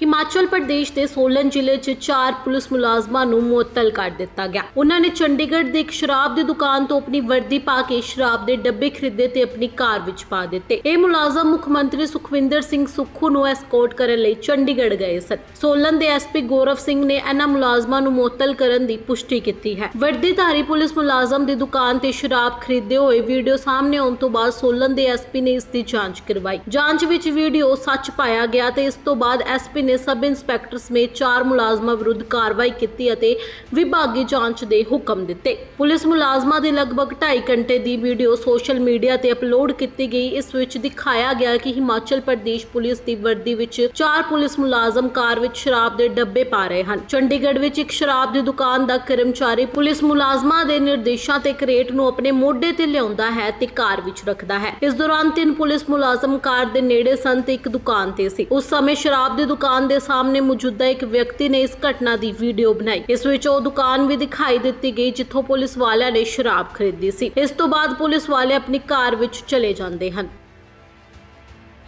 ਹਿਮਾਚਲ ਪ੍ਰਦੇਸ਼ ਦੇ ਸੋਲਨ ਜ਼ਿਲ੍ਹੇ 'ਚ ਚਾਰ ਪੁਲਿਸ ਮੁਲਾਜ਼ਮਾਂ ਨੂੰ ਮੁਅੱਤਲ ਕਰ ਦਿੱਤਾ ਗਿਆ। ਉਹਨਾਂ ਨੇ ਚੰਡੀਗੜ੍ਹ ਦੀ ਇੱਕ ਸ਼ਰਾਬ ਦੀ ਦੁਕਾਨ ਤੋਂ ਆਪਣੀ ਵਰਦੀ ਪਾ ਕੇ ਸ਼ਰਾਬ ਦੇ ਡੱਬੇ ਖਰੀਦੇ ਤੇ ਆਪਣੀ ਕਾਰ ਵਿੱਚ ਪਾ ਦਿੱਤੇ। ਇਹ ਮੁਲਾਜ਼ਮ ਮੁੱਖ ਮੰਤਰੀ ਸੁਖਵਿੰਦਰ ਸਿੰਘ ਸੁੱਖੂ ਨੂੰ ਐਸਕੋਰਟ ਕਰਨ ਲਈ ਚੰਡੀਗੜ੍ਹ ਗਏ ਸਨ। ਸੋਲਨ ਦੇ ਐਸਪੀ ਗੌਰਵ ਸਿੰਘ ਨੇ ਇਹਨਾਂ ਮੁਲਾਜ਼ਮਾਂ ਨੂੰ ਮੁਅੱਤਲ ਕਰਨ ਦੀ ਪੁਸ਼ਟੀ ਕੀਤੀ ਹੈ। ਵਰਦੀਧਾਰੀ ਪੁਲਿਸ ਮੁਲਾਜ਼ਮ ਦੀ ਦੁਕਾਨ ਤੇ ਸ਼ਰਾਬ ਖਰੀਦੇ ਹੋਏ ਵੀਡੀਓ ਸਾਹਮਣੇ ਆਉਣ ਤੋਂ ਬਾਅਦ ਸੋਲਨ ਦੇ ਐਸਪੀ ਨੇ ਇਸ ਦੀ ਜਾਂਚ ਕਰਵਾਈ। ਜਾਂਚ ਵਿੱਚ ਵੀਡੀਓ ਸੱਚ ਪਾਇਆ ਗਿਆ ਤੇ ਇਸ ਤੋਂ ਬਾਅਦ ਐਸਪੀ ਨੇ ਸਬ ਇੰਸਪੈਕਟਰ ਸਮੇਤ ਚਾਰ ਮੁਲਾਜ਼ਮਾਂ ਵਿਰੁੱਧ ਕਾਰਵਾਈ ਕੀਤੀ ਅਤੇ ਵਿਭਾਗੀ ਜਾਂਚ ਦੇ ਹੁਕਮ ਦਿੱਤੇ। ਪੁਲਿਸ ਮੁਲਾਜ਼ਮਾਂ ਦੇ ਲਗਭਗ 2.5 ਘੰਟੇ ਦੀ ਵੀਡੀਓ ਸੋਸ਼ਲ ਮੀਡੀਆ ਤੇ ਅਪਲੋਡ ਕੀਤੀ ਗਈ। ਇਸ ਵਿੱਚ ਦਿਖਾਇਆ ਗਿਆ ਕਿ ਹਿਮਾਚਲ ਪ੍ਰਦੇਸ਼ ਪੁਲਿਸ ਦੀ ਵਰਦੀ ਵਿੱਚ ਚਾਰ ਪੁਲਿਸ ਮੁਲਾਜ਼ਮ ਕਾਰ ਵਿੱਚ ਸ਼ਰਾਬ ਦੇ ਡੱਬੇ ਪਾ ਰਹੇ ਹਨ। ਚੰਡੀਗੜ੍ਹ ਵਿੱਚ ਇੱਕ ਸ਼ਰਾਬ ਦੀ ਦੁਕਾਨ ਦਾ ਕਰਮਚਾਰੀ ਪੁਲਿਸ ਮੁਲਾਜ਼ਮਾਂ ਦੇ ਨਿਰਦੇਸ਼ਾਂ ਤੇ ਕਰੇਟ ਨੂੰ ਆਪਣੇ ਮੋਢੇ ਤੇ ਲਿਆਉਂਦਾ ਹੈ ਤੇ ਕਾਰ ਵਿੱਚ ਰੱਖਦਾ ਹੈ। ਇਸ ਦੌਰਾਨ ਤਿੰਨ ਪੁਲਿਸ ਮੁਲਾਜ਼ਮ ਕਾਰ ਦੇ ਨੇੜੇ ਸਨ ਤੇ ਇੱਕ ਦੁਕਾਨ ਤੇ ਸੀ। ਉਸ ਸਮੇਂ ਸ਼ਰਾਬ ਦੀ ਦੁਕਾਨ ਦੁਕਾਨ ਦੇ ਸਾਹਮਣੇ ਮੌਜੂਦਾ ਇੱਕ ਵਿਅਕਤੀ ਨੇ ਇਸ ਘਟਨਾ ਦੀ ਵੀਡੀਓ ਬਣਾਈ। ਇਸ ਵਿੱਚ ਉਹ ਦੁਕਾਨ ਵੀ ਦਿਖਾਈ ਦਿੱਤੀ ਗਈ, ਜਿੱਥੋਂ ਪੁਲਿਸ ਵਾਲਿਆਂ ਨੇ ਸ਼ਰਾਬ ਖਰੀਦੀ ਸੀ। ਇਸ ਤੋਂ ਬਾਅਦ ਪੁਲਿਸ ਵਾਲੇ ਆਪਣੀ ਕਾਰ ਵਿੱਚ ਚਲੇ ਜਾਂਦੇ ਹਨ।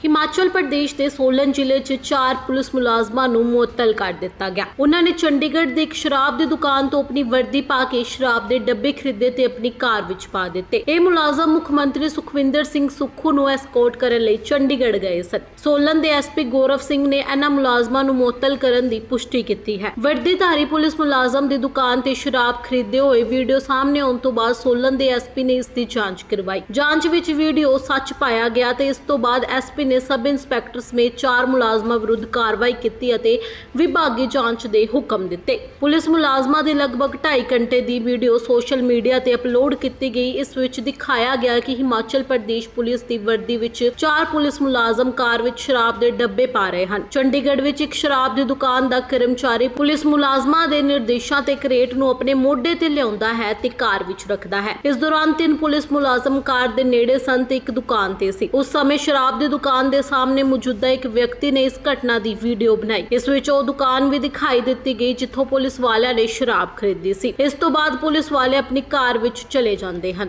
ਹਿਮਾਚਲ ਪ੍ਰਦੇਸ਼ ਦੇ ਸੋਲਨ ਜ਼ਿਲ੍ਹੇ 'ਚ ਚਾਰ ਪੁਲਿਸ ਮੁਲਾਜ਼ਮਾਂ ਨੂੰ ਮੁਅੱਤਲ ਕਰ ਦਿੱਤਾ ਗਿਆ। ਉਹਨਾਂ ਨੇ ਚੰਡੀਗੜ੍ਹ ਦੀ ਇੱਕ ਸ਼ਰਾਬ ਦੀ ਦੁਕਾਨ ਤੋਂ ਆਪਣੀ ਵਰਦੀ ਪਾ ਕੇ ਸ਼ਰਾਬ ਦੇ ਡੱਬੇ ਖਰੀਦੇ ਤੇ ਆਪਣੀ ਕਾਰ ਵਿੱਚ ਪਾ ਦਿੱਤੇ। ਇਹ ਮੁਲਾਜ਼ਮ ਮੁੱਖ ਮੰਤਰੀ ਸੁਖਵਿੰਦਰ ਸਿੰਘ ਸੁੱਖੂ ਨੂੰ ਐਸਕੋਰਟ ਕਰਨ ਲਈ ਚੰਡੀਗੜ੍ਹ ਗਏ ਸਨ। ਸੋਲਨ ਦੇ ਐਸਪੀ ਗੌਰਵ ਸਿੰਘ ਨੇ ਇਹਨਾਂ ਮੁਲਾਜ਼ਮਾਂ ਨੂੰ ਮੁਅੱਤਲ ਕਰਨ ਦੀ ਪੁਸ਼ਟੀ ਕੀਤੀ ਹੈ। ਵਰਦੀਧਾਰੀ ਪੁਲਿਸ ਮੁਲਾਜ਼ਮ ਦੀ ਦੁਕਾਨ ਤੇ ਸ਼ਰਾਬ ਖਰੀਦੇ ਹੋਏ ਵੀਡੀਓ ਸਾਹਮਣੇ ਆਉਣ ਤੋਂ ਬਾਅਦ ਸੋਲਨ ਦੇ ਐਸਪੀ ਨੇ ਇਸ ਦੀ ਜਾਂਚ ਕਰਵਾਈ। ਜਾਂਚ ਵਿੱਚ ਵੀਡੀਓ ਸੱਚ ਪਾਇਆ ਗਿਆ ਤੇ ਇਸ ਤੋਂ ਬਾਅਦ ਐਸਪੀ ਨੇ ਸਬ ਇੰਸਪੈਕਟਰ ਸਮੇਤ ਚਾਰ ਮੁਲਾਜ਼ਮਾਂ ਵਿਰੁੱਧ ਕਾਰਵਾਈ ਕੀਤੀ ਅਤੇ ਵਿਭਾਗੀ ਜਾਂਚ ਦੇ ਹੁਕਮ ਦਿੱਤੇ। ਪੁਲਿਸ ਮੁਲਾਜ਼ਮਾਂ ਦੇ ਲਗਭਗ 2.5 ਘੰਟੇ ਦੀ ਵੀਡੀਓ ਸੋਸ਼ਲ ਮੀਡੀਆ ਤੇ ਅਪਲੋਡ ਕੀਤੀ ਗਈ, ਇਸ ਵਿੱਚ ਦਿਖਾਇਆ ਗਿਆ ਕਿ ਹਿਮਾਚਲ ਪ੍ਰਦੇਸ਼ ਪੁਲਿਸ ਦੀ ਵਰਦੀ ਵਿੱਚ ਚਾਰ ਪੁਲਿਸ ਮੁਲਾਜ਼ਮ ਕਾਰ ਵਿੱਚ ਸ਼ਰਾਬ ਦੇ ਡੱਬੇ ਪਾ ਰਹੇ ਹਨ। ਚੰਡੀਗੜ੍ਹ ਵਿੱਚ ਇੱਕ ਸ਼ਰਾਬ ਦੀ ਦੁਕਾਨ ਦਾ ਕਰਮਚਾਰੀ ਪੁਲਿਸ ਮੁਲਾਜ਼ਮਾਂ ਦੇ ਨਿਰਦੇਸ਼ਾਂ ਤੇ ਕਰੇਟ ਨੂੰ ਆਪਣੇ ਮੋਢੇ ਤੇ ਲਿਆਉਂਦਾ ਹੈ ਤੇ ਕਾਰ ਵਿੱਚ ਰੱਖਦਾ ਹੈ। ਇਸ ਦੌਰਾਨ ਤਿੰਨ ਪੁਲਿਸ ਮੁਲਾਜ਼ਮ ਕਾਰ ਦੇ ਨੇੜੇ ਸਨ ਤੇ ਇੱਕ ਦੁਕਾਨ ਤੇ ਸੀ। ਉਸ ਸਮੇਂ ਸ਼ਰਾਬ ਦੀ ਦੁਕਾਨ ਦੁਕਾਨ ਦੇ ਸਾਹਮਣੇ ਮੌਜੂਦਾ ਇੱਕ ਵਿਅਕਤੀ ਨੇ ਇਸ ਘਟਨਾ ਦੀ ਵੀਡੀਓ ਬਣਾਈ। ਇਸ ਵਿੱਚ ਉਹ ਦੁਕਾਨ ਵੀ ਦਿਖਾਈ ਦਿੱਤੀ ਗਈ, ਜਿੱਥੋਂ ਪੁਲਿਸ ਵਾਲਿਆਂ ਨੇ ਸ਼ਰਾਬ ਖਰੀਦੀ ਸੀ। ਇਸ ਤੋਂ ਬਾਅਦ ਪੁਲਿਸ ਵਾਲੇ ਆਪਣੀ ਕਾਰ ਵਿੱਚ ਚਲੇ ਜਾਂਦੇ ਹਨ।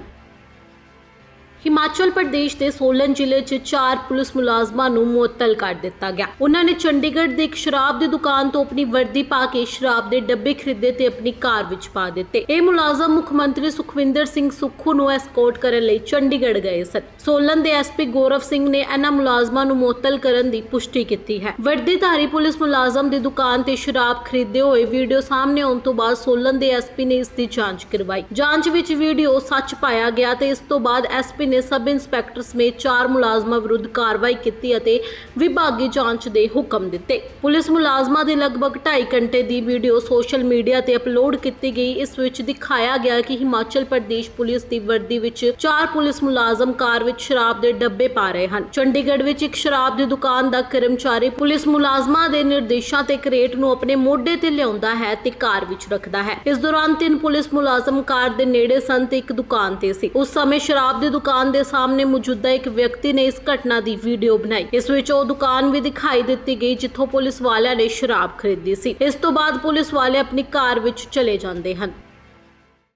ਹਿਮਾਚਲ ਪ੍ਰਦੇਸ਼ ਦੇ ਸੋਲਨ ਜ਼ਿਲ੍ਹੇ 'ਚ ਚਾਰ ਪੁਲਿਸ ਮੁਲਾਜ਼ਮਾਂ ਨੂੰ ਮੁਅੱਤਲ ਕਰ ਦਿੱਤਾ ਗਿਆ। ਉਹਨਾਂ ਨੇ ਚੰਡੀਗੜ੍ਹ ਦੀ ਇੱਕ ਸ਼ਰਾਬ ਦੀ ਦੁਕਾਨ ਤੋਂ ਆਪਣੀ ਵਰਦੀ ਪਾ ਕੇ ਸ਼ਰਾਬ ਦੇ ਡੱਬੇ ਖਰੀਦੇ ਤੇ ਆਪਣੀ ਕਾਰ ਵਿੱਚ ਪਾ ਦਿੱਤੇ। ਇਹ ਮੁਲਾਜ਼ਮ ਮੁੱਖ ਮੰਤਰੀ ਸੁਖਵਿੰਦਰ ਸਿੰਘ ਸੁੱਖੂ ਨੂੰ ਐਸਕੋਰਟ ਕਰਨ ਲਈ ਚੰਡੀਗੜ੍ਹ ਗਏ ਸਨ। ਸੋਲਨ ਦੇ ਐਸਪੀ ਗੌਰਵ ਸਿੰਘ ਨੇ ਇਹਨਾਂ ਮੁਲਾਜ਼ਮਾਂ ਨੂੰ ਮੁਅੱਤਲ ਕਰਨ ਦੀ ਪੁਸ਼ਟੀ ਕੀਤੀ ਹੈ। ਵਰਦੀਧਾਰੀ ਪੁਲਿਸ ਮੁਲਾਜ਼ਮ ਦੀ ਦੁਕਾਨ ਤੇ ਸ਼ਰਾਬ ਖਰੀਦੇ ਹੋਏ ਵੀਡੀਓ ਸਾਹਮਣੇ ਆਉਣ ਤੋਂ ਬਾਅਦ ਸੋਲਨ ਦੇ ਐਸਪੀ ਨੇ ਇਸ ਦੀ ਜਾਂਚ ਕਰਵਾਈ। ਜਾਂਚ ਵਿੱਚ ਵੀਡੀਓ ਸੱਚ ਪਾਇਆ ਗਿਆ ਤੇ ਇਸ ਤੋਂ ਬਾਅਦ ਐਸਪੀ ਨੇ ਸਬ ਇੰਸਪੈਕਟਰ ਸਮੇਤ ਚਾਰ ਮੁਲਾਜ਼ਮਾਂ ਵਿਰੁੱਧ ਕਾਰਵਾਈ ਕੀਤੀ ਅਤੇ ਵਿਭਾਗੀ ਜਾਂਚ ਦੇ ਹੁਕਮ ਦਿੱਤੇ। ਪੁਲਿਸ ਮੁਲਾਜ਼ਮਾਂ ਦੇ ਲਗਭਗ 2.5 ਘੰਟੇ ਦੀ ਵੀਡੀਓ ਸੋਸ਼ਲ ਮੀਡੀਆ ਤੇ ਅਪਲੋਡ ਕੀਤੀ ਗਈ। ਇਸ ਵਿੱਚ ਦਿਖਾਇਆ ਗਿਆ ਕਿ ਹਿਮਾਚਲ ਪ੍ਰਦੇਸ਼ ਪੁਲਿਸ ਦੀ ਵਰਦੀ ਵਿੱਚ ਚਾਰ ਪੁਲਿਸ ਮੁਲਾਜ਼ਮ ਕਾਰ ਵਿੱਚ ਸ਼ਰਾਬ ਦੇ ਡੱਬੇ ਪਾ ਰਹੇ ਹਨ। ਚੰਡੀਗੜ੍ਹ ਵਿੱਚ ਇੱਕ ਸ਼ਰਾਬ ਦੀ ਦੁਕਾਨ ਦਾ ਕਰਮਚਾਰੀ ਪੁਲਿਸ ਮੁਲਾਜ਼ਮਾਂ ਦੇ ਨਿਰਦੇਸ਼ਾਂ ਤੇ ਕਰੇਟ ਨੂੰ ਆਪਣੇ ਮੋਢੇ ਤੇ ਲਿਆਉਂਦਾ ਹੈ ਤੇ ਕਾਰ ਵਿੱਚ ਰੱਖਦਾ ਹੈ। ਇਸ ਦੌਰਾਨ ਤਿੰਨ ਪੁਲਿਸ ਮੁਲਾਜ਼ਮ ਕਾਰ ਦੇ ਨੇੜੇ ਸਨ ਤੇ ਇੱਕ ਦੁਕਾਨ ਤੇ ਸੀ। ਉਸ ਸਮੇਂ ਸ਼ਰਾਬ ਦੀ ਦੁਕਾਨ ਦੁਕਾਨ ਦੇ ਸਾਹਮਣੇ ਮੌਜੂਦਾ ਇੱਕ ਵਿਅਕਤੀ ਨੇ ਇਸ ਘਟਨਾ ਦੀ ਵੀਡੀਓ ਬਣਾਈ। ਇਸ ਵਿੱਚ ਉਹ ਦੁਕਾਨ ਵੀ ਦਿਖਾਈ ਦਿੱਤੀ ਗਈ, ਜਿੱਥੋਂ ਪੁਲਿਸ ਵਾਲਿਆਂ ਨੇ ਸ਼ਰਾਬ ਖਰੀਦੀ ਸੀ। ਇਸ ਤੋਂ ਬਾਅਦ ਪੁਲਿਸ ਵਾਲੇ ਆਪਣੀ ਕਾਰ ਵਿੱਚ ਚਲੇ ਜਾਂਦੇ ਹਨ।